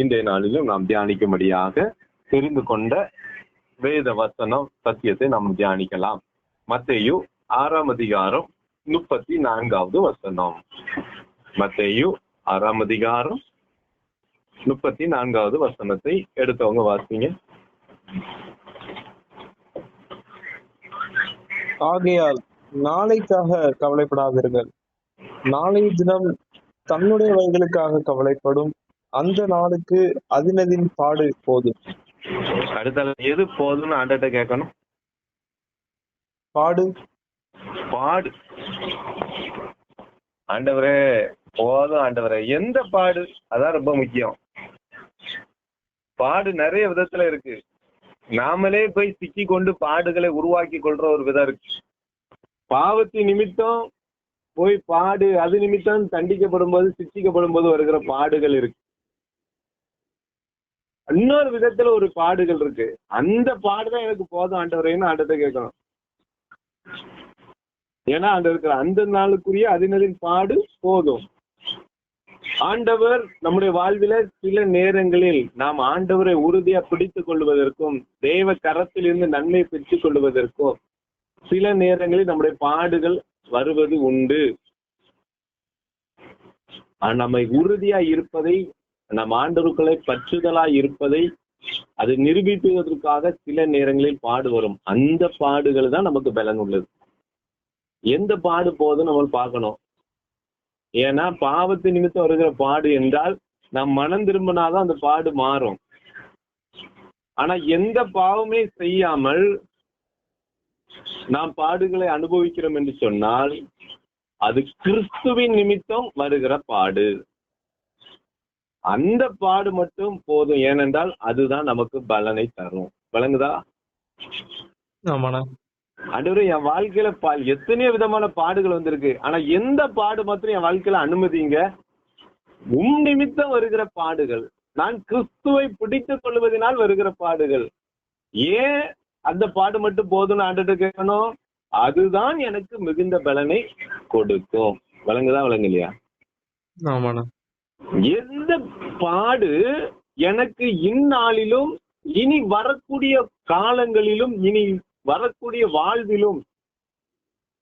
இன்றைய நாளிலும் நாம் தியானிக்கும்படியாக தெரிந்து கொண்ட வேத வசனம் சத்தியத்தை நாம் தியானிக்கலாம். மத்தையு ஆறாம் அதிகாரம் முப்பத்தி நான்காவது வசனம். மத்தையு ஆறாம் அதிகாரம் முப்பத்தி நான்காவது வசனத்தை எடுத்தவங்க வாசிங்க. ஆகையால் நாளைக்காக கவலைப்படாதீர்கள் நாளைய தினம் தன்னுடைய வயல்களுக்காக கவலைப்படும் அந்த நாளுக்கு அதினதின் பாடு போதும். அடுத்த எது போதும்னு ஆண்டட்ட கேட்கணும்? பாடு. பாடு. ஆண்டவரே போதும் ஆண்டவரே. எந்த பாடு? அதான் ரொம்ப முக்கியம். பாடு நிறைய விதத்துல இருக்கு. நாமளே போய் சிக்கி கொண்டு பாடுகளை உருவாக்கி கொள்ற ஒரு விதம் இருக்கு. பாவத்தின் நிமித்தம் போய் பாடு அது நிமித்தம் தண்டிக்கப்படும் போது சிக்ஷிக்கப்படும் போது வருகிற பாடுகள் இருக்கு. இன்னொரு விதத்துல ஒரு பாடுகள் இருக்கு. அந்த பாடுதான் எனக்கு போதும் ஆண்டவரேன்னு ஆண்டத்தை கேட்கணும். ஏன்னா அந்த இருக்கிற அந்த நாளுக்குரிய அதினரின் பாடு போதும். ஆண்டவர் நம்முடைய வாழ்வில சில நேரங்களில் நாம் ஆண்டவரை உறுதியா பிடித்துக் கொள்வதற்கும் தேவ கரத்திலிருந்து நன்மை பெற்றுக் கொள்வதற்கும் சில நேரங்களில் நம்முடைய பாடுகள் வருவது உண்டு. நம்மை உறுதியா இருப்பதை நம் ஆண்டவர்களை பற்றுதலாய் இருப்பதை அது நிரூபிப்பதற்காக சில நேரங்களில் பாடு வரும். அந்த பாடுகள் தான் நமக்கு பலன் உள்ளது. எந்த பாடு போதும் நம்ம பார்க்கணும். ஏன்னா பாவத்து நிமித்தம் வருகிற பாடு என்றால் நம் மனம் திரும்பினாதான் அந்த பாடு மாறும். ஆனா எந்த பாவமே செய்யாமல் நாம் பாடுகளை அனுபவிக்கிறோம் என்று சொன்னால் அது கிறிஸ்துவின் நிமித்தம் வருகிற பாடு. அந்த பாடு மட்டும் போதும். ஏனென்றால் அதுதான் நமக்கு பலனை தரும். விளங்குதா? ஆமாண்ணா. ஆண்டவரே என் வாழ்க்கையில பா எத்தனையோ விதமான பாடுகள் வந்திருக்கு. ஆனா எந்த பாடு மாத்திரம் என் வாழ்க்கையில அனுமதிங்க? உம் நிமித்தம் வருகிற பாடுகள். நான் கிறிஸ்துவை பிடித்துக் கொள்வதனால் வருகிற பாடுகள். ஏன் அந்த பாடு மட்டும் போதும்னு ஆண்டுட்டு கேட்கணும் அதுதான் எனக்கு மிகுந்த பலனை கொடுக்கும். விளங்குதா? விளங்கலையா? ஆமாண்ணா. எந்த பாடு எனக்கு இந்நாளிலும் இனி வரக்கூடிய காலங்களிலும் இனி வரக்கூடிய வாழ்விலும்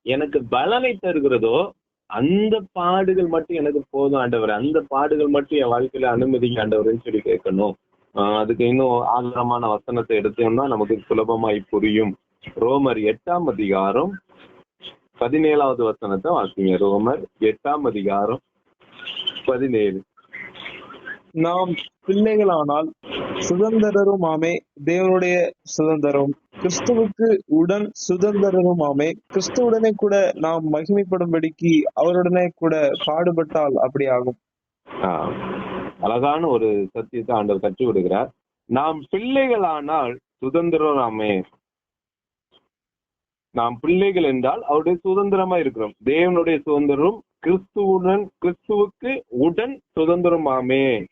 எனக்கு பலனை தருகிறதோ அந்த பாடுகள் மட்டும் எனக்கு போதும் ஆண்டவர். அந்த பாடுகள் மட்டும் என் வாழ்க்கையில அனுமதிங்க ஆண்டவர்னு சொல்லி கேட்கணும். ஆஹ் அதுக்கு இன்னும் ஆதாரமான வசனத்தை எடுத்தோம்னா நமக்கு சுலபமாய் புரியும். ரோமர் எட்டாம் அதிகாரம் பதினேழாவது வசனத்தை வாசிங்க. ரோமர் எட்டாம் அதிகாரம் பதினேழு. நாம் பிள்ளைகளானால் சுதந்திரருமாமே தேவனுடைய சுதந்திரம். கிறிஸ்துவுக்கு உடன் சுதந்திரருமாமே கிறிஸ்துவுடனே கூட நாம் மகிமைப்படும்படிக்கு அவருடனே கூட பாடுபட்டால் அப்படி ஆகும். ஆஹ் அழகான ஒரு சத்தியத்தை ஆண்டவர் கற்றுக் கொடுக்கிறார் நாம் பிள்ளைகளானால் சுதந்திரமே நாம் பிள்ளைகள் என்றால் அவருடைய சுதந்திரமா இருக்கிறோம். தேவனுடைய சுதந்திரம் கிறிஸ்துவுடன் கிறிஸ்துவுக்கு உடன் சுதந்திரமாமே.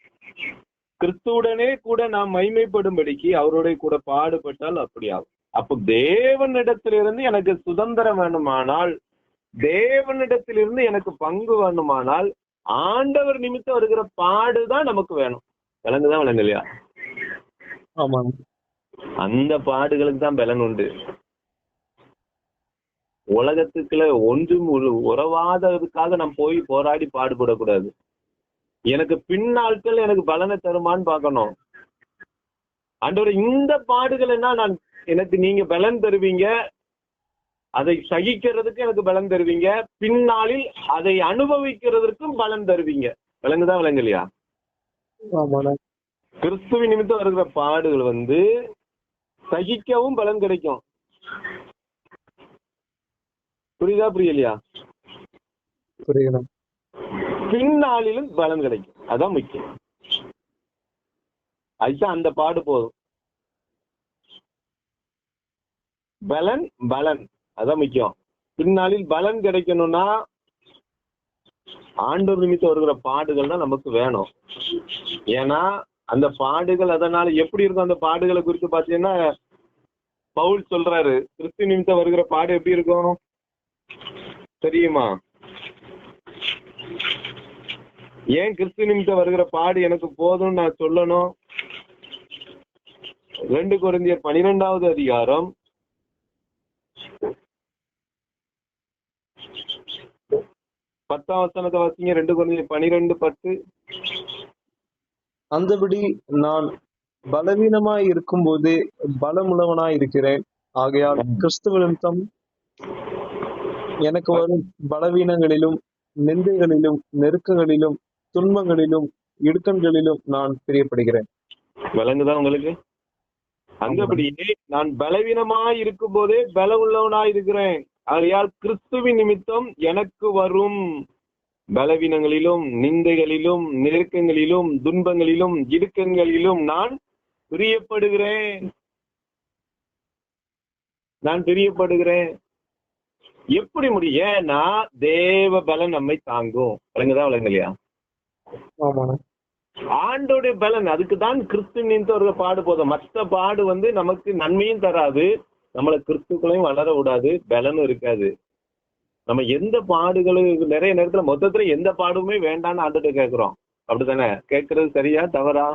கிறிஸ்துவுடனே கூட நாம் மைமைப்படும்படிக்கு அவருடைய கூட பாடுபட்டால் அப்படி ஆகும் அப்போ தேவனிடத்திலிருந்து எனக்கு சுதந்திரம் வேணுமானால் தேவனிடத்திலிருந்து எனக்கு பங்கு வேணுமானால் ஆண்டவர் நிமித்தம் வருகிற பாடுதான் நமக்கு வேணும். விளங்குதான் விளங்கலையா? ஆமாங்க. அந்த பாடுகளுக்கு தான் பலன் உண்டு. உலகத்துக்குள்ள ஒன்றும் உறவாததுக்காக நாம் போய் போராடி பாடுபடக்கூடாது. எனக்கு பின் நாட்கள் எனக்கு பலனை தருமான்னு பார்க்கணும். ஆண்டவர் இந்த பாடுகள் என்ன? நான் எனக்கு நீங்க பலன் தருவீங்க. அதை சகிக்கிறதுக்கு எனக்கு பலன் தருவீங்க. பின்னாளில் அதை அனுபவிக்கிறதற்கும் பலன் தருவீங்க. விளங்குதா விளங்கலையா? கிறிஸ்துவின் நிமித்தம் வருகிற பாடுகள் வந்து சகிக்கவும் பலன் கிடைக்கும். புரியுதா புரியலையா? புரியுது பின்னாளிலும் பலன் கிடைக்கும். அதான் முக்கியம். அதுதான் அந்த பாடு போதும். பலன் பலன். அதான் முக்கியம். பின்னாளில் பலன் கிடைக்கணும்னா ஆண்டவர் நிமித்தம் வருகிற பாடுகள் தான் நமக்கு வேணும். ஏன்னா அந்த பாடுகள் அதனால எப்படி இருக்கும்? அந்த பாடுகளை குறித்து பாத்தீங்கன்னா பவுல் சொல்றாரு. கிறிஸ்து நிமித்தம் வருகிற பாடு எப்படி இருக்கும்? தெரியுமா? ஏன் கிறிஸ்து நிமித்தம் வருகிற பாடு எனக்கு போதும்னு நான் சொல்லணும்? ரெண்டு குருந்தியர் பனிரெண்டாவது அதிகாரம். பத்தாம் வசனத்தை வாசிங்க. ரெண்டு குருந்தியர் பனிரெண்டு பத்து. அந்தபடி நான் பலவீனமாய் இருக்கும்போது பலமுள்ளவனாய் இருக்கிறேன். ஆகையால் கிறிஸ்துவ நிமித்தம் எனக்கு வரும் பலவீனங்களிலும் நிந்தைகளிலும் நெருக்கங்களிலும் துன்பங்களிலும் இடுக்கண்களிலும் நான் பிரியப்படுகிறேன். விளங்குதா உங்களுக்கு? அங்கபடியே நான் பலவீனமாய் இருக்கும் போதே பல உள்ளவனாய் இருக்கிறேன் ஆகையால் கிறிஸ்துவின் நிமித்தம் எனக்கு வரும். பலவீனங்களிலும் நிந்தைகளிலும் நெருக்கங்களிலும் துன்பங்களிலும் இடுக்கங்களிலும் நான் பிரியப்படுகிறேன். நான் பிரியப்படுகிறேன். எப்படி முடியும்? ஏன்னா தேவ பலன் நம்மை தாங்கும். விளங்குதா விளங்கலையா? ஆண்டோடைய பலன் அதுக்கு தான் கிறிஸ்து நின்றவர்கள் பாடு போதும் மற்ற பாடு வந்து நமக்கு நன்மையும் தராது. நம்மளை கிறிஸ்துக்களையும் வளர விடாது. பலனும் இருக்காது. நம்ம எந்த பாடுகளும் நிறைய நேரத்துல மொத்தத்துல எந்த பாடுமே வேண்டாம்னு ஆண்டுகிட்ட கேக்குறோம். அப்படித்தானே? கேட்கறது சரியா தவறா?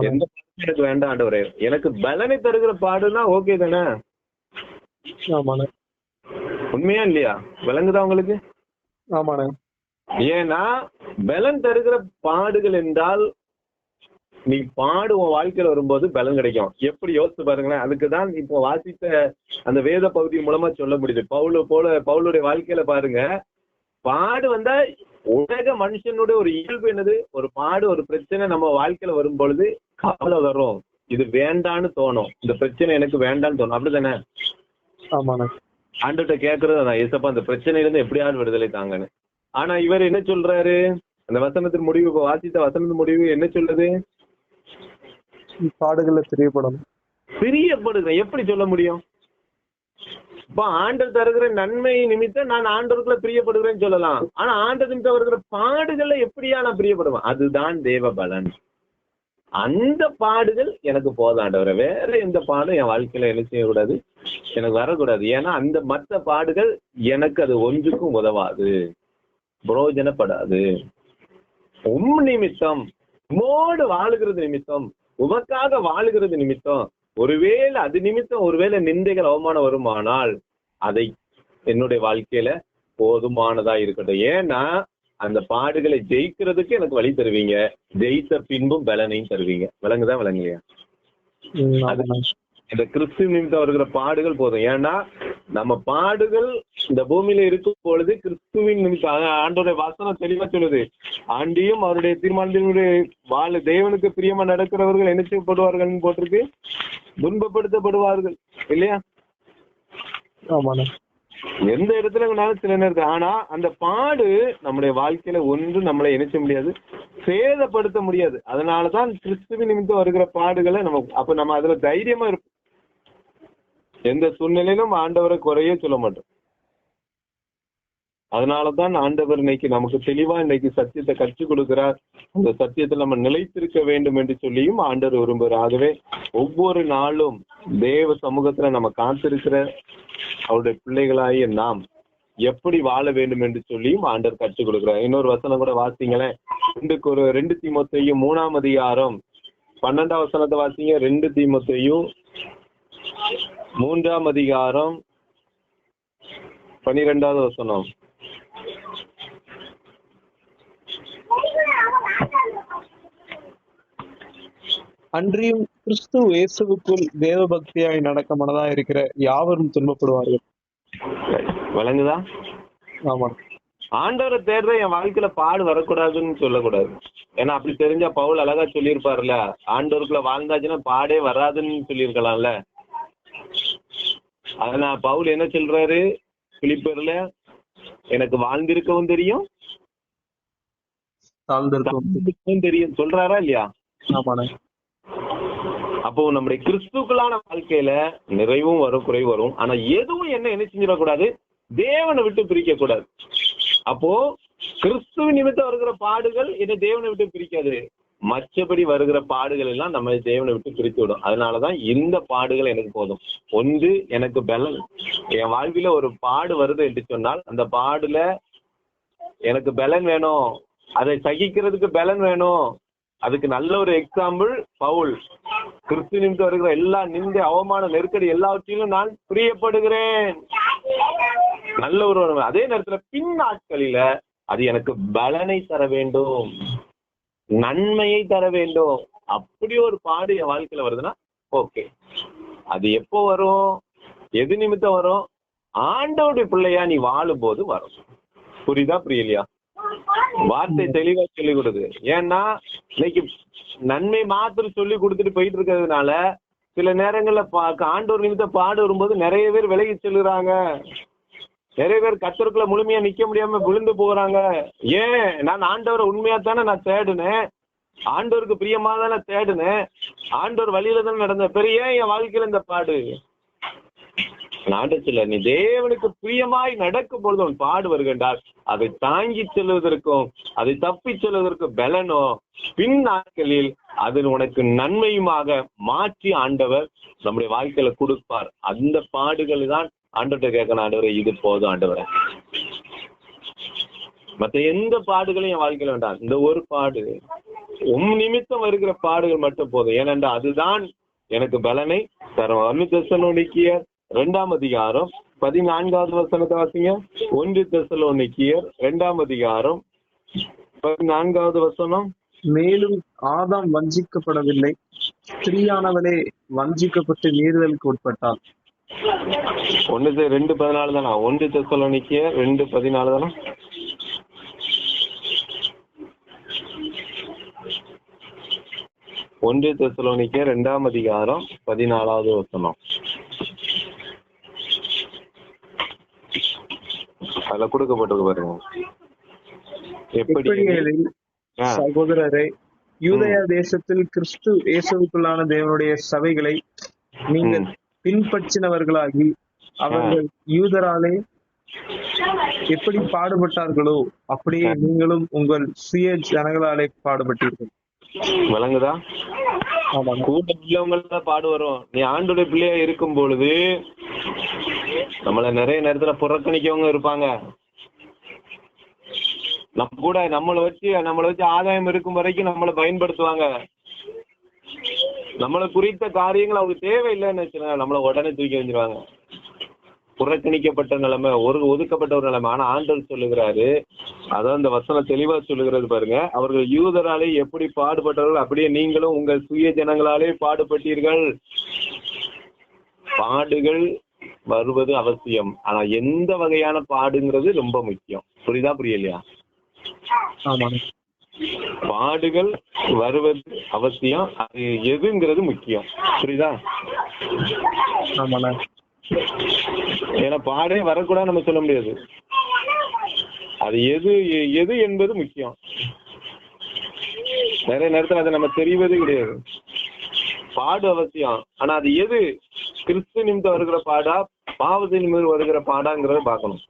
எந்த பாடுமே எனக்கு வேண்டாம் ஆண்டவரே. எனக்கு பலனை தருகிற பாடுனா ஓகே தானே? உண்மையா இல்லையா? விளங்குதா உங்களுக்கு? ஆமாண்ணா. ஏன்னா பலன் தருகிற பாடுகள் என்றால் நீ பாடு உன் வாழ்க்கையில வரும்போது பலன் கிடைக்கும். எப்படி யோசிச்சு பாருங்களேன் அதுக்கு தான் இப்போ வாசித்த அந்த வேத பகுதி மூலமா சொல்ல முடியுது. பவுல போல பவுலுடைய வாழ்க்கையில பாருங்க பாடு வந்தா உலக மனுஷனுடைய ஒரு இயல்பு என்னது? ஒரு பாடு ஒரு பிரச்சனை நம்ம வாழ்க்கையில வரும் பொழுது கவலை வரும். இது வேண்டான்னு தோணும். இந்த பிரச்சனை எனக்கு வேண்டான்னு தோணும். அப்படிதானே? ஆமாண்ணா. ஆண்டுகிட்ட கேட்கறது அதான். ஏசப்பா அந்த பிரச்சனையில இருந்து எப்படியாவது விடுதலை தாங்கன்னு. ஆனா இவர் என்ன சொல்றாரு? அந்த வசனத்தின் முடிவு வாசித்த வசனத்தின் முடிவு என்ன சொல்லுது? பாடுகள்ல பிரியப்படணும் பிரியப்படுங்க எப்படி சொல்ல முடியும்? இப்ப ஆண்டர் தருகிற நன்மை நிமித்தம் நான் ஆண்டவருக்குள்ள பிரியப்படுகிறேன்னு சொல்லலாம். ஆனா ஆண்டர் நிமித்தம் வருகிற பாடுகள்ல எப்படியா நான் பிரியப்படுவேன்? அதுதான் தேவ பலன். அந்த பாடுகள் எனக்கு போதாண்டவரை வேற எந்த பாடும் என் வாழ்க்கையில என்ன செய்யக்கூடாது? எனக்கு வரக்கூடாது. ஏன்னா அந்த மற்ற பாடுகள் எனக்கு அது ஒன்றுக்கும் உதவாது. பிரயோஜனப்படாது. உம் நிமித்தம் உம்மோடு வாழுகிறது நிமித்தம் உமக்காக வாழுகிறது நிமித்தம் ஒருவேளை அது நிமித்தம் ஒருவேளை நிந்தைகள் அவமானம் வருமானால் அதை என்னுடைய வாழ்க்கையில போதுமானதா இருக்கட்டும். ஏன்னா அந்த பாடுகளை ஜெயிக்கிறதுக்கு எனக்கு வழி தருவீங்க. ஜெயித்த பின்பும் பலனையும் தருவீங்க. அது ஆமாண்ணா இந்த கிறிஸ்து நிமித்தம் வருகிற பாடுகள் போதும். ஏன்னா நம்ம பாடுகள் இந்த பூமியில இருக்கும் பொழுது கிறிஸ்துவின் நிமித்தம். அதான் ஆண்டோட வசனம் தெளிவா சொல்லுது. ஆண்டியும் அவருடைய தீர்மானத்தினுடைய வாழ தேவனுக்கு பிரியமா நடக்கிறவர்கள் என்ன செய்யப்படுவார்கள் போட்டிருக்கு? துன்பப்படுத்தப்படுவார்கள். இல்லையா? ஆமாண்ணா. எந்த இடத்துல வேணாலும் சில நேரத்தில். ஆனா அந்த பாடு நம்முடைய வாழ்க்கையில ஒன்று நம்மளை இணைச்ச முடியாது? சேதப்படுத்த முடியாது. அதனாலதான் கிறிஸ்துவின் நிமித்தம் வருகிற பாடுகளை நம்ம அப்ப நம்ம அதுல தைரியமா இருப்போம். எந்த சூழ்நிலையிலும் ஆண்டவரை குறையே சொல்ல மாட்டோம். அதனாலதான் ஆண்டவர் இன்னைக்கு நமக்கு தெளிவா இன்னைக்கு சத்தியத்தை கற்றுக் கொடுக்கிறார். அந்த சத்தியத்தை நம்ம நிலைத்திருக்க வேண்டும் என்று சொல்லியும் ஆண்டவர் விரும்புகிறார். ஆகவே ஒவ்வொரு நாளும் தேவ சமூகத்துல நம்ம காத்திருக்கிற அவருடைய பிள்ளைகளாகிய நாம் எப்படி வாழ வேண்டும் என்று சொல்லியும் ஆண்டர் கற்றுக் கொடுக்கிறார். இன்னொரு வசனம் கூட வாசிங்களேன். ரெண்டுக்கு ஒரு ரெண்டு தீமத்தையும் மூணாம் அதிகாரம் பன்னெண்டாம் வசனத்தை வாசிங்க. ரெண்டு தீமத்தையும் மூன்றாம் அதிகாரம் பனிரெண்டாவது வசனம். அன்றியும் கிறிஸ்து இயேசுவுக்குள் தேவ பக்தியாய் நடக்க மனதா இருக்கிற யாவரும் துன்பப்படுவார்கள். விளங்குதா ஆமா ஆண்டவரை தேடுற என் வாழ்க்கையில பாடு வரக்கூடாதுன்னு சொல்லக்கூடாது. ஏன்னா அப்படி தெரிஞ்சா பவுல் அழகா சொல்லியிருப்பாருல்ல ஆண்டவருக்குள்ள வாழ்ந்தாச்சுன்னா பாடே வராதுன்னு சொல்லியிருக்கலாம்ல. அதனா பவுல் என்ன சொல்றாரு? பிலிப்பர்ல எனக்கு வாழ்ந்திருக்கவும் தெரியும். தெரியும். சொல்றாரா இல்லையா? அப்போ நம்முடைய கிறிஸ்துக்களான வாழ்க்கையில நிறைவும் வரும் குறைவு வரும். ஆனா எதுவும் என்ன என்ன செஞ்சிடக்கூடாது? தேவனை விட்டு பிரிக்க கூடாது அப்போ கிறிஸ்துவ நிமித்தம் வருகிற பாடுகள் என்னை தேவனை விட்டு பிரிக்காது. மற்றபடி வருகிற பாடுகள் எல்லாம் நம்ம தேவனை விட்டு பிரித்து விடும். அதனாலதான் இந்த பாடுகள் எனக்கு போதும். ஒன்று எனக்கு பலன் என் வாழ்வில ஒரு பாடு வருது என்று சொன்னால் அந்த பாடுல எனக்கு பலன் வேணும். அதை சகிக்கிறதுக்கு பலன் வேணும். அதுக்கு நல்ல ஒரு எக்ஸாம்பிள் பவுல். கிறிஸ்து நிமித்து வருகிற எல்லா நிந்தை அவமான நெருக்கடி எல்லாவற்றிலும் நான் பிரியப்படுகிறேன். நல்ல ஒரு அதே நேரத்துல பின் நாட்களில அது எனக்கு பலனை தர வேண்டும். நன்மையை தர வேண்டும். அப்படி ஒரு பாடு என் வாழ்க்கையில வருதுன்னா ஓகே அது எப்போ வரும்? எது நிமித்தம் வரும்? ஆண்டவருடைய பிள்ளையா நீ வாழும் போது வரும். புரியுதா புரியலையா? வார்த்தை தெளிவா சொல்லி கொடுது ஏன்னா இன்னைக்கு நன்மை மாத்திரம் சொல்லி கொடுத்துட்டு போயிட்டு இருக்கிறதுனால சில நேரங்கள்ல பா- ஆண்டோர் நிமித்தம் பாடு வரும்போது நிறைய பேர் விலகி செல்லுறாங்க. நிறைய பேர் கத்தருக்குள்ள முழுமையா நிக்க முடியாம விழுந்து போறாங்க. ஏன்? நான் ஆண்டவரை உண்மையா தானே நான் தேடுனேன். ஆண்டவருக்கு பிரியமா தானே தேடுனேன். ஆண்டவர் வழியில தானே நடந்த பெரிய ஏன் என் வாழ்க்கையில இந்த பாடு? நாட்டத்துல நீ தேவனுக்கு பிரியமாய் நடக்கும் பொழுது உன் பாடு வருகின்றால் அதை தாங்கி செல்வதற்கும் அதை தப்பி செல்வதற்கும் பலனோ பின் நாட்களில் அது உனக்கு நன்மையுமாக மாற்றி ஆண்டவர் நம்முடைய வாழ்க்கையில கொடுப்பார். அந்த பாடுகள் தான் ஆண்டவர்கிட்ட கேட்கணும் ஆண்டவரே இது போதும் ஆண்டவரே. மத்த எந்த பாடுகளையும் என் வாழ்க்கையில வேண்டாம். இந்த ஒரு பாடு உம் நிமித்தம் வருகிற பாடுகள் மட்டும் போதும். ஏனென்றா அதுதான் எனக்கு பலனை தரும். ஒன்னு தசனோனிக்கியர் இரண்டாம் அதிகாரம் பதினான்காவது வசனத்தை வாசிங்க. ஒன்று தசலோனிக்கியர் இரண்டாம் அதிகாரம் பதினான்காவது வசனம். மேலும் ஆதாம் வஞ்சிக்கப்படவில்லை. ஸ்திரீயானவளே வஞ்சிக்கப்பட்டு மீறுதலுக்கு உட்பட்டாள் ஒன்னு தெ- ரெண்டு பதினாலு தானா? ஒன்று தெசலோனிக்கியர் ரெண்டு பதினாலு தானா? ஒன்று தெசலோனிக்கியர் இரண்டாம் அதிகாரம் பதினாலாவது வசனம். அதுல கொடுக்கப்பட்டிருக்கு பாருங்க. எப்படி. சகோதரரை யூதயா தேசத்தில் கிறிஸ்து இயேசுவுக்குள்ளான தேவனுடைய சபைகளை நீங்கள். பின்பற்றினவர்களாகி அவர்கள் யூதராலே எப்படி பாடுபட்டார்களோ அப்படியே நீங்களும் உங்கள் சுய ஜனங்களாலே பாடுபட்டீர்கள். விளங்குதா? கூட உள்ளவங்கள பாடு வரும். நீ ஆண்டுடைய பிள்ளையா இருக்கும் பொழுது நம்மள நிறைய நேரத்துல புறக்கணிக்கவங்க இருப்பாங்க. நம்ம கூட நம்மளை வச்சு நம்மளை வச்சு ஆதாயம் இருக்கும் வரைக்கும் நம்மளை பயன்படுத்துவாங்க. நம்மளை குறித்த காரியங்கள் அவங்களுக்கு தேவையில்லைன்னு வச்சுக்கோங்க. நம்மளை உடனே தூக்கி வந்துருவாங்க புறக்கணிக்கப்பட்ட நிலைமை ஒரு ஒதுக்கப்பட்ட ஒரு நிலைமை. ஆனா ஆண்டவர் சொல்லுகிறாரு அதான் இந்த வசனம் தெளிவா சொல்லுகிறது பாருங்க அவர்கள் யூதராலே எப்படி பாடுபட்டார்கள் அப்படியே நீங்களும் உங்கள் சுய ஜனங்களாலே பாடுபட்டீர்கள். பாடுகள் வருவது அவசியம். ஆனா எந்த வகையான பாடுங்கிறது ரொம்ப முக்கியம். புரியுதா புரியலையா? ஆமா பாடுகள் வருவது அவசியம் அது எதுங்கிறது முக்கியம். புரியுதா? ஆமாண்ணா. ஏன்னா பாடே வரக்கூடாது நம்ம சொல்ல முடியாது. அது எது எது என்பது முக்கியம். நிறைய நேரத்துல அதை நம்ம தெரிவதே கிடையாது. பாடு அவசியம். ஆனா அது எது? கிறிஸ்து நிமித்தம் வருகிற பாடா பாவத்தின் நிமித்தம் வருகிற பாடாங்கிறத பார்க்கணும்.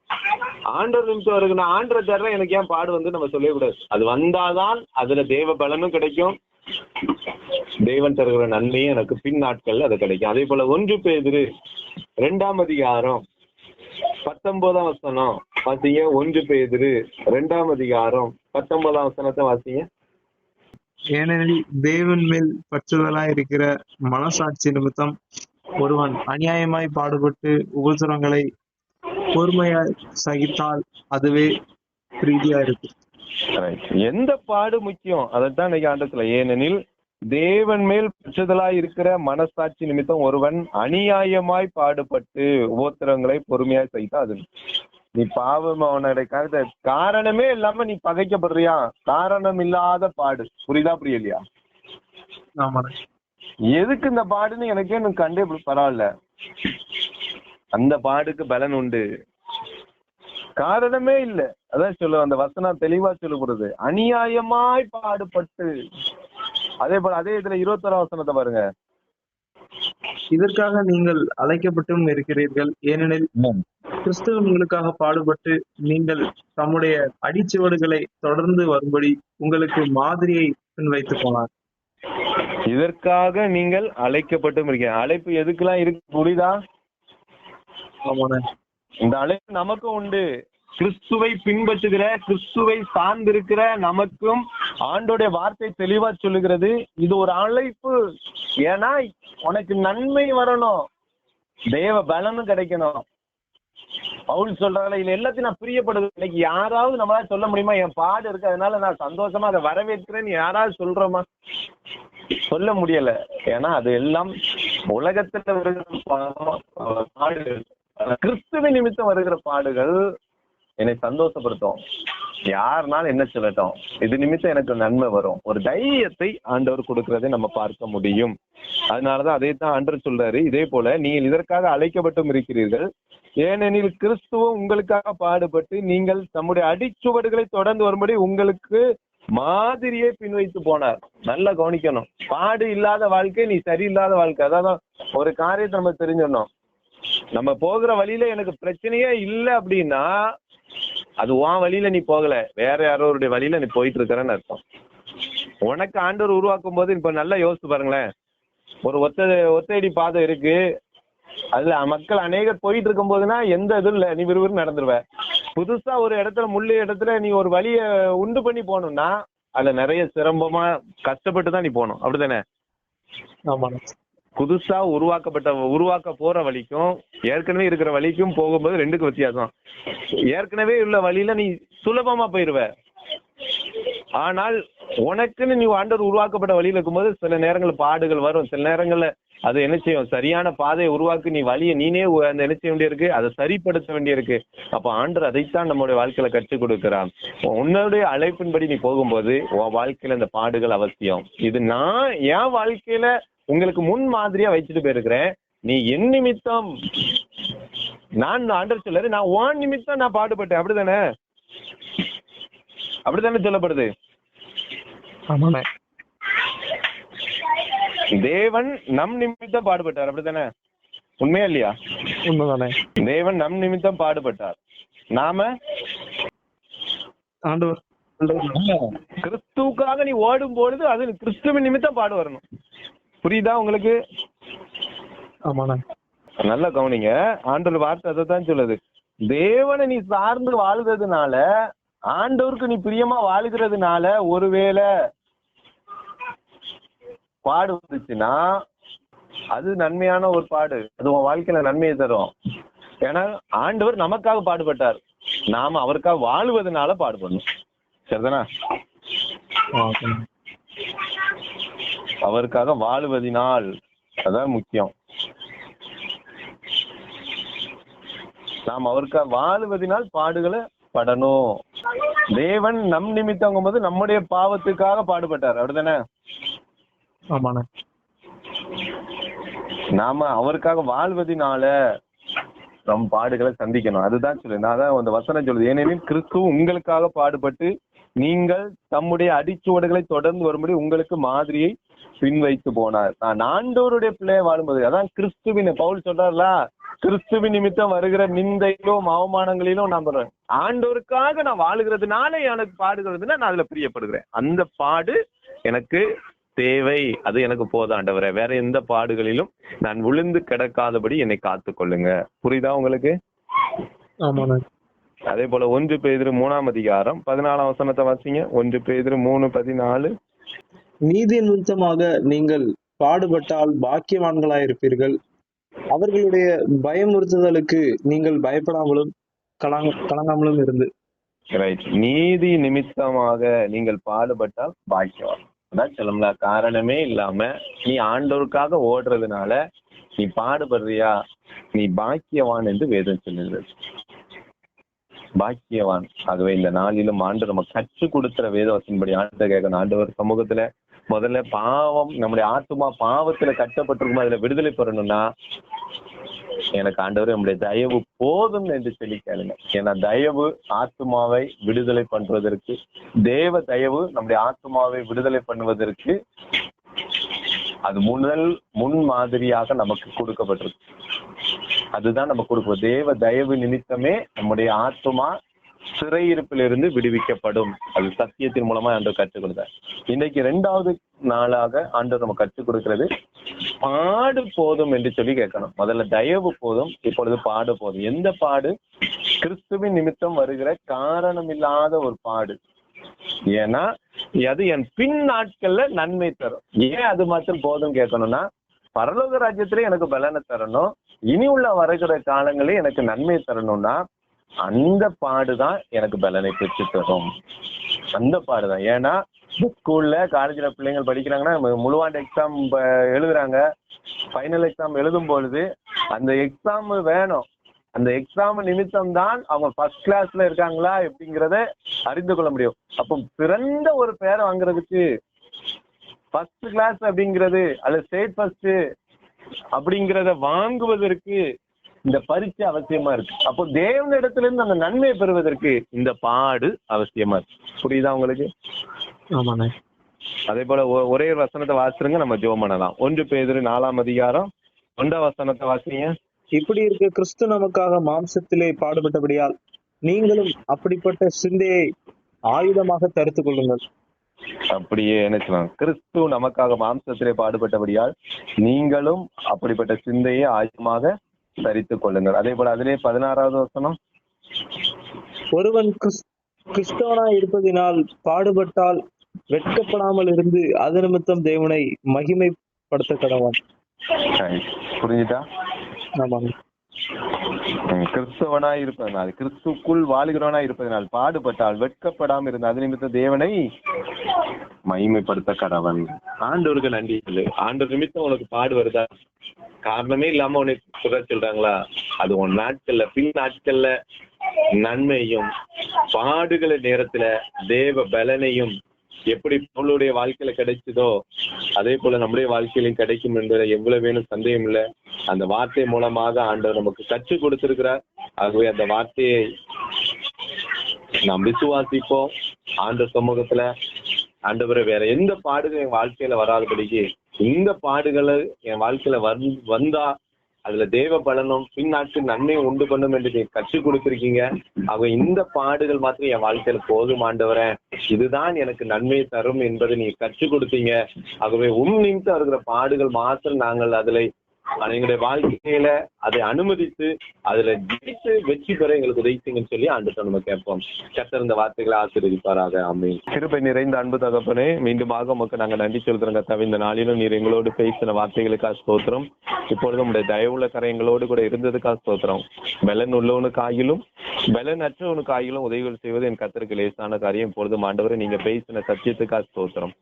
ஆண்டர் நிமிஷம் இருக்குன்னா ஆண்டரை தர்ற எனக்கு ஏன் பாடு வந்து நம்ம சொல்லவே கூடாது. அது வந்தாதான் அதுல தேவ பலனும் கிடைக்கும். தேவன் தருகிற நன்மையும் எனக்கு பின் நாட்கள்ல அது கிடைக்கும். அதே போல ஒன்று பேதிரு ரெண்டாம் அதிகாரம் பத்தொன்பதாம் வசனம் வாசிங்க. ஒன்று பேதிரு ரெண்டாம் அதிகாரம் பத்தொன்பதாம் வசனத்தை வாசிங்க. ஏனெனில் தேவன் மேல் பற்றுதலாய் இருக்கிற மனசாட்சி நிமித்தம் ஒருவன் அநியாயமாய் பாடுபட்டு உபசுரங்களை பொறுமையாய் சகித்தால் அதுவே பிரீதியா இருக்கு. எந்த பாடு முக்கியம்? அதைத்தான் இன்னைக்கு ஆண்டத்துல. ஏனெனில் தேவன் மேல் பற்றுதலாய் இருக்கிற மனசாட்சி நிமித்தம் ஒருவன் அநியாயமாய் பாடுபட்டு உபத்திரங்களை பொறுமையாய் செய்தா அது. நீ பாவம் அவனுடைய கருத்தை. காரணமே இல்லாம நீ பகைக்கப்படுறியா? காரணம் இல்லாத பாடு. புரியுதா புரியலையா? எதுக்கு இந்த பாடுன்னு எனக்கே கண்டே பரவாயில்ல. அந்த பாடுக்கு பலன் உண்டு. காரணமே இல்ல. அதான் சொல்ல அந்த வசனம் தெளிவா சொல்லப்படுது. அநியாயமாய் பாடுபட்டு. அதே போல அதே இதுல இருபத்தொராம் வசனத்தை பாருங்க. இதற்காக நீங்கள் அழைக்கப்பட்டும் இருக்கிறீர்கள். ஏனெனில் கிறிஸ்துவ உங்களுக்காக பாடுபட்டு நீங்கள் தம்முடைய அடிச்சுவடுகளை தொடர்ந்து வரும்படி உங்களுக்கு மாதிரியை பின் வைத்து போனார் இதற்காக நீங்கள் அழைக்கப்பட்டும் இருக்கீங்க. அழைப்பு எதுக்கெல்லாம் இருக்கு? புரியுதா? இந்த அழைப்பு நமக்கும் உண்டு. கிறிஸ்துவை பின்பற்றுகிற கிறிஸ்துவை சார்ந்திருக்கிற நமக்கும் ஆண்டோடைய வார்த்தை தெளிவா சொல்லுகிறது. இது ஒரு அழைப்பு. ஏன்னா உனக்கு நன்மை வரணும். தேவ பலனும் கிடைக்கணும். பவுல் சொல்றாங்க இதுல எல்லாத்தையும் நான் பிரியப்படுது இன்னைக்கு யாராவது நம்மளால சொல்ல முடியுமா? என் பாடு இருக்கு. அதனால நான் சந்தோஷமா அதை வரவேற்கிறேன்னு யாராவது சொல்றோமா? சொல்ல முடியல. ஏன்னா அது எல்லாம் உலகத்துல வருகிற கிறிஸ்துவ நிமித்தம் வருகிற பாடுகள் என்னை சந்தோஷப்படுத்தும். யாருனாலும் என்ன சொல்லட்டும்? இது நிமித்தம் எனக்கு நன்மை வரும். ஒரு தைரியத்தை ஆண்டவர் கொடுக்கறதை நம்ம பார்க்க முடியும். அதனாலதான் அதை தான் ஆண்டவர் சொல்றாரு. இதே போல நீங்கள் இதற்காக அழைக்கப்பட்டும் இருக்கிறீர்கள். ஏனெனில் கிறிஸ்துவம் உங்களுக்காக பாடுபட்டு நீங்கள் தம்முடைய அடிச்சுவடுகளை தொடர்ந்து வரும்படி உங்களுக்கு மாதிரியை பின்வைத்து போனார். நல்லா கவனிக்கணும். பாடு இல்லாத வாழ்க்கை நீ சரியில்லாத வாழ்க்கை. அதாவது ஒரு காரியத்தை நம்ம தெரிஞ்சிடணும். நம்ம போகிற வழியில எனக்கு பிரச்சனையே இல்லை அப்படின்னா அது உன் வழியில நீ போகல. வேற யாரோருடைய வழியில நீ போயிட்டு இருக்கிறன்னு அர்த்தம். உனக்கு ஆண்டவர் உருவாக்கும் போது இப்ப நல்லா யோசிச்சு பாருங்களேன். ஒரு ஒத்த ஒத்தையடி பாதை இருக்கு. அதுல மக்கள் அநேகர் போயிட்டு இருக்கும் போதுன்னா எந்த இதுவும் இல்ல. நீ விறுவிறு நடந்துருவ. புதுசா ஒரு இடத்துல முள்ளு இடத்துல நீ ஒரு வழிய உண்டு பண்ணி போகணும்னா அதுல நிறைய சிரமமா கஷ்டப்பட்டு தான் நீ போகணும். அப்படிதானே ஆமா புதுசா உருவாக்கப்பட்ட உருவாக்க போற வழிக்கும் ஏற்கனவே இருக்கிற வழிக்கும் போகும்போது ரெண்டுக்கு வித்தியாசம். ஏற்கனவே உள்ள வழியில நீ சுலபமா போயிருவ. ஆனால் உனக்குன்னு நீ ஆண்டவர் உருவாக்கப்பட்ட வழியில இருக்கும்போது சில நேரங்கள் பாடுகள் வரும். சில நேரங்கள்ல அது என்ன செய்யும்? சரியான பாதையை உருவாக்கி நீ வழியை நீனே அந்த என்ன செய்ய வேண்டியிருக்கு? அதை சரிப்படுத்த வேண்டியிருக்கு. அப்ப ஆண்டர் அதைத்தான் நம்மளுடைய வாழ்க்கையில கற்றுக் கொடுக்கிறான் உன்னுடைய அழைப்பின்படி நீ போகும்போது உன் வாழ்க்கையில இந்த பாடுகள் அவசியம். இது நான் என் வாழ்க்கையில உங்களுக்கு முன் மாதிரியா வச்சுட்டு போயிருக்கிறேன். நீ என் நிமித்தம் நான் ஆண்டர் சொல்லாரு நான் உன் நிமித்தம் நான் பாடுபட்டேன். அப்படிதானே? அப்படித்தானே சொல்லப்படுது? தேவன் நம் நிமித்தம் பாடுபட்டார். அப்படிதானே? உண்மையா இல்லையா? உண்மைதானே. தேவன் நம் நிமித்தம் பாடுபட்டார். நாம ஆண்டவர். கிறிஸ்துவுக்காக நீ ஓடும் பொழுது அது கிறிஸ்துவின் நிமித்தம் பாடு வரணும் புரியுதா உங்களுக்கு? ஆமாண்ணே. நல்லா கவனிங்க. ஆண்டவர் வார்த்தை அதை தான் சொல்லுது. தேவனை நீ சார்ந்து வாழ்றதுனால ஆண்டவருக்கு நீ பிரியமா வாழ்கிறதுனால ஒருவேளை பாடு வந்துச்சுன்னா அது நன்மையான ஒரு பாடு. அது உன் வாழ்க்கையில நன்மையை தரும். ஏன்னா ஆண்டவர் நமக்காக பாடுபட்டார். நாம அவருக்காக வாழுவதனால பாடுபடணும். சரிதானா. அவருக்காக வாழுவதினால் அதான் முக்கியம். நாம் அவருக்காக வாழுவதினால் பாடுகளை படணும். தேவன் நம் நிமித்தங்கும் போது நம்முடைய பாவத்துக்காக பாடுபட்டார். அப்படிதானே? ஆமாண்ணே. நாம அவருக்காக வாழ்வதினால நம் பாடுகளை சந்திக்கணும். அதுதான் சொல்லு நான் தான் அந்த வசனம் சொல்லுது ஏனெனில் கிறிஸ்து உங்களுக்காக பாடுபட்டு நீங்கள் தம்முடைய அடிச்சுவடுகளை தொடர்ந்து வரும்படி உங்களுக்கு மாதிரியை பின் வைத்து போனார். நான் ஆண்டவருடைய பிள்ளைய வாழும்போது அதான் கிறிஸ்துவின் பவுல் சொல்றாருல கிறிஸ்துவின் நிமித்தம் வருகிற நிந்தையிலும் அவமானங்களிலும் நான் சொல்றேன். ஆண்டவருக்காக நான் வாழுகிறதுனால எனக்கு பாடுகிறதுனா நான் அதுல பிரியப்படுகிறேன். அந்த பாடு எனக்கு தேவை. அது எனக்கு போதும் ஆண்டவரே. வேற எந்த பாடுகளிலும் நான் விழுந்து கிடக்காதபடி என்னை காத்து கொள்ளுங்க புரியுதா உங்களுக்கு? அதே போல ஒன்று பேதிரு மூணாம் அதிகாரம் பதினாலாம் வசனத்தை வாசிங்க. ஒன்று பேதிரு மூணு பதினாலு. நீதி நிமித்தமாக நீங்கள் பாடுபட்டால் பாக்கியவான்களாயிருப்பீர்கள். அவர்களுடைய பயமுறுத்துதலுக்கு நீங்கள் பயப்படாமலும் கலங்க கலங்காமலும் இருந்து. ரைட் நீதி நிமித்தமாக நீங்கள் பாடுபட்டால் பாக்கியவான். அதான் சொல்லல காரணமே இல்லாம நீ ஆண்டோருக்காக ஓடுறதுனால நீ பாடுபடுறியா? நீ பாக்கியவான் என்று வேதம் சொல்லுகிறது. பாக்கியவான். ஆகவே இந்த நாளிலும் ஆண்டு நம்ம கற்றுக் கொடுக்கிற வேதவசன்படி ஆண்டு கேட்கணும். ஆண்டவர் சமூகத்துல முதல்ல பாவம் நம்முடைய ஆத்துமா பாவத்துல கட்டப்பட்டிருக்கும் அதுல விடுதலை பெறணும்னா எனக்கு ஆண்டவர் நம்முடைய தயவு போதும் என்று சொல்லி கேளுங்க. ஏன்னா தயவு ஆத்மாவை விடுதலை பண்றதற்கு தேவ தயவு நம்முடைய ஆத்மாவை விடுதலை பண்ணுவதற்கு அது முதல் முன் மாதிரியாக நமக்கு கொடுக்கப்பட்டிருக்கு. அதுதான் நம்ம கொடுப்போம் தேவ தயவு நிமித்தமே நம்முடைய ஆத்மா சிறையிருப்பிலிருந்து விடுவிக்கப்படும். அது சத்தியத்தின் மூலமா ஆண்டவர் கற்றுக் கொடுத்தார். இன்னைக்கு ரெண்டாவது நாளாக ஆண்டவர் நம்ம கற்றுக் கொடுக்கிறது. பாடு போதும் என்று சொல்லி கேட்கணும். முதல்ல தயவு போதும் இப்பொழுது பாடு போதும். எந்த பாடு? கிறிஸ்துவின் நிமித்தம் வருகிற காரணமில்லாத ஒரு பாடு. ஏன்னா அது என் பின் நாட்கள்ல நன்மை தரும். ஏன் அது மாத்திரம் போதும் கேட்கணும்னா பரலோக ராஜ்யத்திலே எனக்கு பலனை தரணும். இனி உள்ள வருகிற காலங்களே எனக்கு நன்மை தரணும்னா அந்த பாடுதான் எனக்கு பலனை பெற்று தரும். அந்த பாடுதான். ஏன்னா ஸ்கூல்ல காலேஜ்ல பிள்ளைங்க படிக்கிறாங்கன்னா முழுவாண்டு எக்ஸாம் எழுதுறாங்க. ஃபைனல் எக்ஸாம் எழுதும் பொழுது அந்த எக்ஸாம் வேணும். அந்த எக்ஸாம் நிமித்தம் தான் அவங்க ஃபர்ஸ்ட் கிளாஸ்ல இருக்காங்களா எப்படிங்கிறத அறிந்து கொள்ள முடியும். அப்போ பிறந்த ஒரு பேரை வாங்குறதுக்கு ஃபர்ஸ்ட் கிளாஸ் அப்படிங்கிறது அல்லது ஸ்டேட் ஃபர்ஸ்ட் அப்படிங்கிறத வாங்குவதற்கு இந்த பரீட்சை அவசியமா இருக்கு. அப்போ தேவனிடத்துல இருந்து அந்த நன்மையை பெறுவதற்கு இந்த பாடு அவசியமா இருக்கு. புரியுதா உங்களுக்கு? ஆமாண்ணே அதே போல ஒரே ஒரு வசனத்தை வாசிருங்க நம்ம ஜோம் பண்ணலாம். ஒன்று பேதுரு நாலாம் அதிகாரம் ஒன்றாம் வசனத்தை வாசிங்க. இப்படி இருக்க கிறிஸ்து நமக்காக மாம்சத்திலே பாடுபட்டபடியால் நீங்களும் அப்படிப்பட்ட சிந்தையை ஆயுதமாக தரித்துக் கொள்ளுங்கள். அப்படியே என்ன சொல்லலாம் கிறிஸ்து நமக்காக மாம்சத்திலே பாடுபட்டபடியால் நீங்களும் அப்படிப்பட்ட சிந்தையை ஆயுதமாக தரித்துக் கொள்ளுங்கள். அதே போல அதிலே பதினாறாவது வசனம். ஒருவன் கிறிஸ்- கிறிஸ்தவனாய் இருப்பதினால் பாடுபட்டால் வெட்கப்படாமல் இருந்து அது நிமித்தம் தேவனை மகிமைப்படுத்த கடவன். புரிஞ்சுட்டா ஆமாங்க. ம், கிறிஸ்தவனாய் இருப்பதனால் கிறிஸ்துக்குள் வாழுகிறவனாய் இருப்பதனால் பாடுபட்டால் வெட்கப்படாம இருந்த அது நிமித்த தேவனை மகிமைப்படுத்த கடவன் ஆண்டவருக்கு நன்றி சொல்லு. ஆண்டவர் நிமித்தம் உனக்கு பாடு வருதா காரணமே இல்லாம உனக்கு சொல்ற சொல்றாங்களா? அது உன் நாட்கள்ல பின் நாட்கள்ல நன்மையும் பாடுகிற நேரத்துல தேவ பலனையும் எப்படி பவுலுடைய வாழ்க்கையில கிடைச்சதோ அதே போல நம்முடைய வாழ்க்கையிலும் கிடைக்கும் என்பதை எவ்வளவு வேணும் சந்தேகம் இல்லை. அந்த வார்த்தை மூலமாக ஆண்டவர் நமக்கு கற்றுக் கொடுத்திருக்கிறார். ஆகவே அந்த வார்த்தையை நாம் விசுவாசிப்போம். ஆண்ட சமூகத்துல ஆண்டவரை வேற எந்த பாடுகளும் என் வாழ்க்கையில வராதபடிக்கு இந்த பாடுகளை என் வாழ்க்கையில வந் வந்தா அதுல தேவ பலனும் பின்னாட்டு நன்மையும் உண்டு பண்ணும் என்று நீங்க கற்றுக் கொடுத்திருக்கீங்க. ஆக இந்த பாடுகள் மாத்திரம் என் வாழ்க்கையில போதும் இதுதான் எனக்கு நன்மை தரும் என்பதை நீங்க கற்றுக் கொடுத்தீங்க. ஆகவே உன் நிமித்தம் இருக்கிற பாடுகள் மாத்திரம் நாங்கள் அதில் எங்களுடைய வாழ்க்கையில அதை அனுமதித்து அதுல ஜெயித்து வெற்றி பெற எங்களுக்கு உதவி சொல்லி ஆண்டு நம்ம கேட்போம். கத்தர் இந்த வார்த்தைகளை ஆசீர்வதிப்பாராக. அமீன் கிருப்பை நிறைந்த அன்பு தகப்பனே மீண்டுமாக உமக்கு நாங்க நன்றி சொல்றோம் கத்தாவே இந்த நாளிலும் நீர் எங்களோடு பேசின வார்த்தைகளுக்காக ஸ்தோத்திரம். இப்பொழுது உங்களுடைய தயவுள்ள கரை எங்களோடு கூட இருந்ததுக்காக ஸ்தோத்திரம். பலன் உள்ளவனுக்காகிலும் பலன் அற்றவனுக்காகிலும் உதவிகள் செய்வது என் கத்தருக்கு லேசான காரியம். இப்பொழுது ஆண்டவரை நீங்க பேசின சத்தியத்துக்காக ஸ்தோத்திரம்.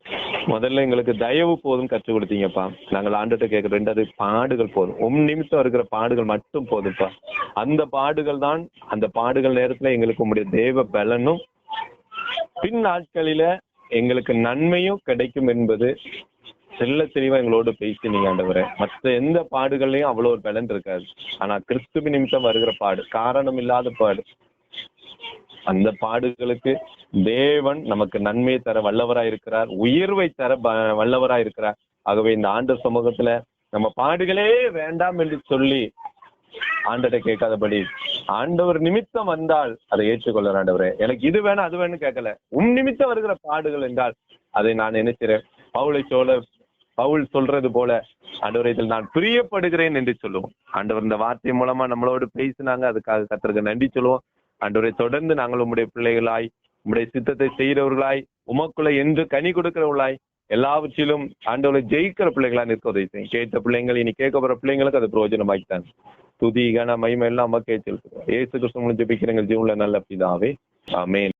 முதல்ல எங்களுக்கு தயவு போதும் கற்றுக் கொடுத்தீங்கப்பா. நாங்கள் ஆண்டுகிட்ட கேட்கிற ரெண்டாவது பாடுகள் போதும். உம் நிமித்தம் இருக்கிற பாடுகள் மட்டும் போதும்ப்பா. அந்த பாடுகள் தான் அந்த பாடுகள் நேரத்துல எங்களுக்கு உங்களுடைய தேவ பலனும் பின் நாட்களில எங்களுக்கு நன்மையும் கிடைக்கும் என்பது செல்ல தெளிவா எங்களோடு பேசினீங்க ஆண்டவரே. மற்ற எந்த பாடுகள்லயும் அவ்வளவு ஒரு பலன் இருக்காது. ஆனா கிறிஸ்துவ நிமித்தம் வருகிற பாடு காரணம் இல்லாத பாடு. அந்த பாடுகளுக்கு தேவன் நமக்கு நன்மை தர வல்லவராய் இருக்கிறார் உயர்வை தர ப- வல்லவராய் இருக்கிறார் ஆகவே இந்த ஆண்டு சமூகத்துல நம்ம பாடுகளே வேண்டாம் என்று சொல்லி ஆண்டரை கேட்காதபடி ஆண்டவர் நிமித்தம் வந்தால் அதை ஏற்றுக்கொள்ள ஆண்டவரே. எனக்கு இது வேணும் அது வேணும் கேட்கல. உன் நிமித்தம் வருகிற பாடுகள் என்றால் அதை நான் நினைக்கிறேன். பவுளை சோழ பவுல் சொல்றது போல ஆண்டவர் இதில் நான் பிரியப்படுகிறேன் என்று சொல்லுவோம். ஆண்டவர் இந்த வார்த்தை மூலமா நம்மளோடு பேசினாங்க அதுக்காக கத்தருக்கு நன்றி சொல்லுவோம். ஆண்டவரை தொடர்ந்து நாங்கள் உம்முடைய பிள்ளைகளாய் உம்முடைய சித்தத்தை செய்கிறவர்களாய் உமக்குள்ள என்று கனி கொடுக்கிறவர்களாய் எல்லாவற்றிலும் ஆண்டவரை ஜெயிக்கிற பிள்ளைகளா நிற்க உதவி கேட்ட பிள்ளைங்கள் இனி கேட்க போற பிள்ளைங்களுக்கு அது பிரயோஜனமாக்கிட்டாங்க துதி கன மகிமை எல்லாம் அம்மா கேட்டு ஏசு கிருஷ்ணன் ஜெபிக்கிறேங்க ஜீவன்ல நல்ல பிதாவே. ஆமென்.